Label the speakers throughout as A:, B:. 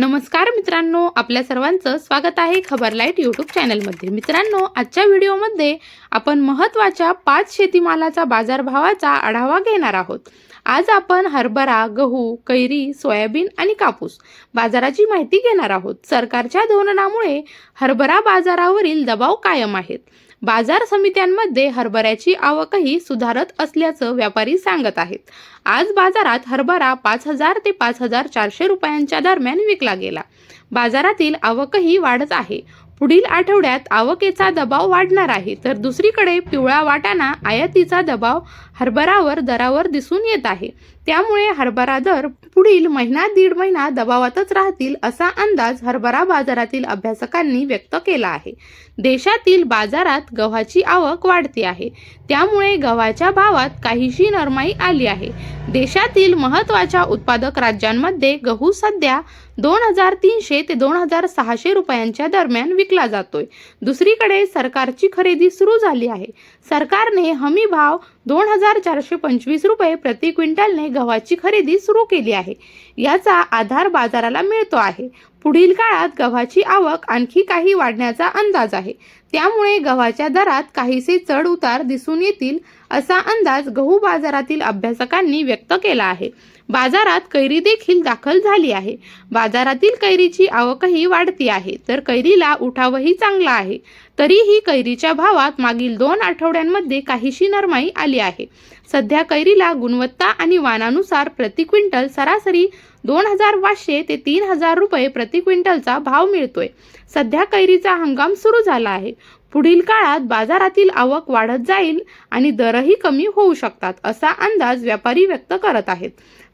A: नमस्कार मित्रांनो आपल्या सर्वांचं स्वागत आहे खबर लाइट यूट्यूब चॅनलमध्ये. मित्रांनो आजच्या व्हिडिओमध्ये आपण महत्त्वाच्या पाच शेतीमालाचा बाजारभावाचा आढावा घेणार आहोत. आज आपण हरभरा गहू कैरी सोयाबीन आणि कापूस बाजाराची माहिती घेणार आहोत. सरकारच्या धोरणामुळे हरभरा बाजारावरील दबाव कायम आहेत. बाजार समित्यांमध्ये हरभऱ्याची आवकही सुधारत असल्याचं व्यापारी सांगत आहेत. आज बाजारात हरभरा पाच हजार ते पाच हजार चारशे रुपयांच्या दरम्यान विकला गेला. बाजारातील आवकही वाढत आहे. पुढील आठवड्यात आवकेचा दबाव वाढणार आहे. तर दुसरीकडे पिवळा वाटाणा आयातीचा दबाव हरभरावर दरावर दिसून येत आहे. त्यामुळे हरभरा दर पुढील महिना दीड महिना दबावातच राहतील असा अंदाज हरभरा बाजारातील अभ्यासकांनी व्यक्त केला आहे. देशातील बाजारात गव्हाची आवक वाढते आहे. त्यामुळे गव्हाच्या भावात काहीशी नरमाई आली आहे. देशातील महत्त्वाच्या उत्पादक राज्यांमध्ये गहू सध्या दोन हजार तीनशे ते दोन हजार सहाशे रुपयांच्या दरम्यान विक विकला जातोय. दुसरीकडे सरकारची खरेदी सुरू झाली आहे. सरकारने हमी भाव दोन हजार चारशे पंचवीस रुपये प्रति क्विंटलने गव्हाची खरेदी सुरू केली आहे. याचा आधार बाजाराला मिळतो आहे. पुढील काळात गव्हाची आवक आणखी काही वाढण्याचा अंदाज आहे. त्यामुळे गव्हाच्या दरात काहीसे चढ उतार दिसून येतील असा अंदाज गहू बाजारातील अभ्यासकांनी व्यक्त केला आहे. बाजारात कैरी देखील दाखल झाली आहे. बाजारातील कैरीची आवकही वाढती आहे तर कैरीला उठावही चांगला आहे. तरीही कैरीच्या भावात मागील दोन आठवड्यांमध्ये काहीशी नरमाई आली आहे. सध्या कैरीला गुणवत्ता आणि वानानुसार प्रति क्विंटल सरासरी दोन हजार पाचशे ते तीन हजार रुपये प्रति क्विंटलचा भाव मिळतोय. सध्या कैरीचा हंगाम सुरू झाला आहे. पुढील काळात बाजारातील आवक वाढत जाईल आणि दरही कमी होऊ शकतात असा अंदाज व्यापारी व्यक्त करत आहेत.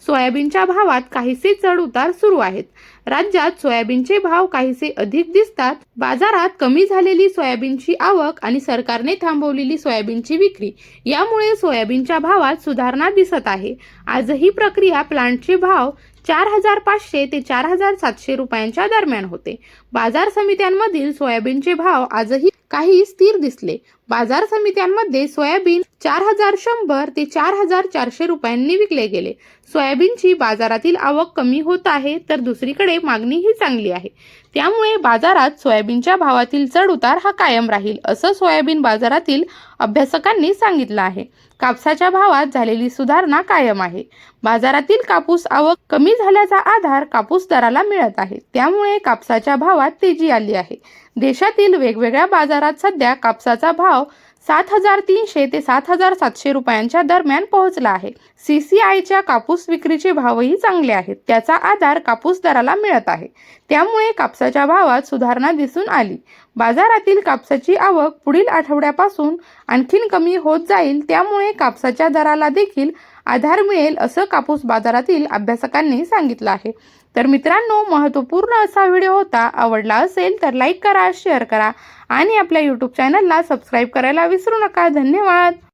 A: सोयाबीनच्या भावात काहीसे चढ उतार सुरू आहेत. राज्यात सोयाबीनचे भाव काहीसे अधिक दिसतात. बाजारात कमी झालेली सोयाबीनची आवक आणि सरकारने थांबवलेली सोयाबीनची विक्री यामुळे सोयाबीनच्या भावात सुधारणा दिसत आहे. आजही प्रक्रिया प्लांटचे भाव चार हजार पाचशे ते चार हजार सातशे रुपयांच्या दरम्यान होते. बाजार समित्यांमधील सोयाबीनचे भाव आजही काही स्थिर दिसले बाजार समित्यांमध्ये सोयाबीन चार हजार शंभर ते चार हजार चारशे रुपयांनी विकले गेले. सोयाबीनची बाजारातील आवक कमी होत आहे तर दुसरीकडे मागणीही चांगली आहे. त्यामुळे बाजारात सोयाबीनच्या भावातील चढउतार हा कायम राहील असं सोयाबीन बाजारातील अभ्यासकांनी सांगितलं आहे. कापसाच्या भावात झालेली सुधारणा कायम आहे. बाजारातील कापूस आवक कमी झाल्याचा आधार कापूस दराला मिळत आहे. त्यामुळे कापसाच्या भावात तेजी आली आहे. देशातील वेगवेगळ्या बाजारात सध्या कापसाचा भाव सात हजार तीनशे ते सात हजार सातशे रुपयांच्या दरम्यान पोहोचला आहे. सी सी आयच्या कापूस विक्रीचे भावही चांगले आहेत. त्याचा आधार कापूस दराला मिळत आहे. त्यामुळे कापसाच्या भावात सुधारणा दिसून आली. बाजारातील कापसाची आवक पुढील आठवड्यापासून आणखीन कमी होत जाईल. त्यामुळे कापसाच्या दराला देखील आधार मिळेल असं कापूस बाजारातील अभ्यासकांनी सांगितलं आहे. तर मित्रांनो महत्त्वपूर्ण असा व्हिडिओ होता आवडला असेल तर लाईक करा शेअर करा आणि आपल्या यूट्यूब चॅनलला सबस्क्राईब करायला विसरू नका. धन्यवाद!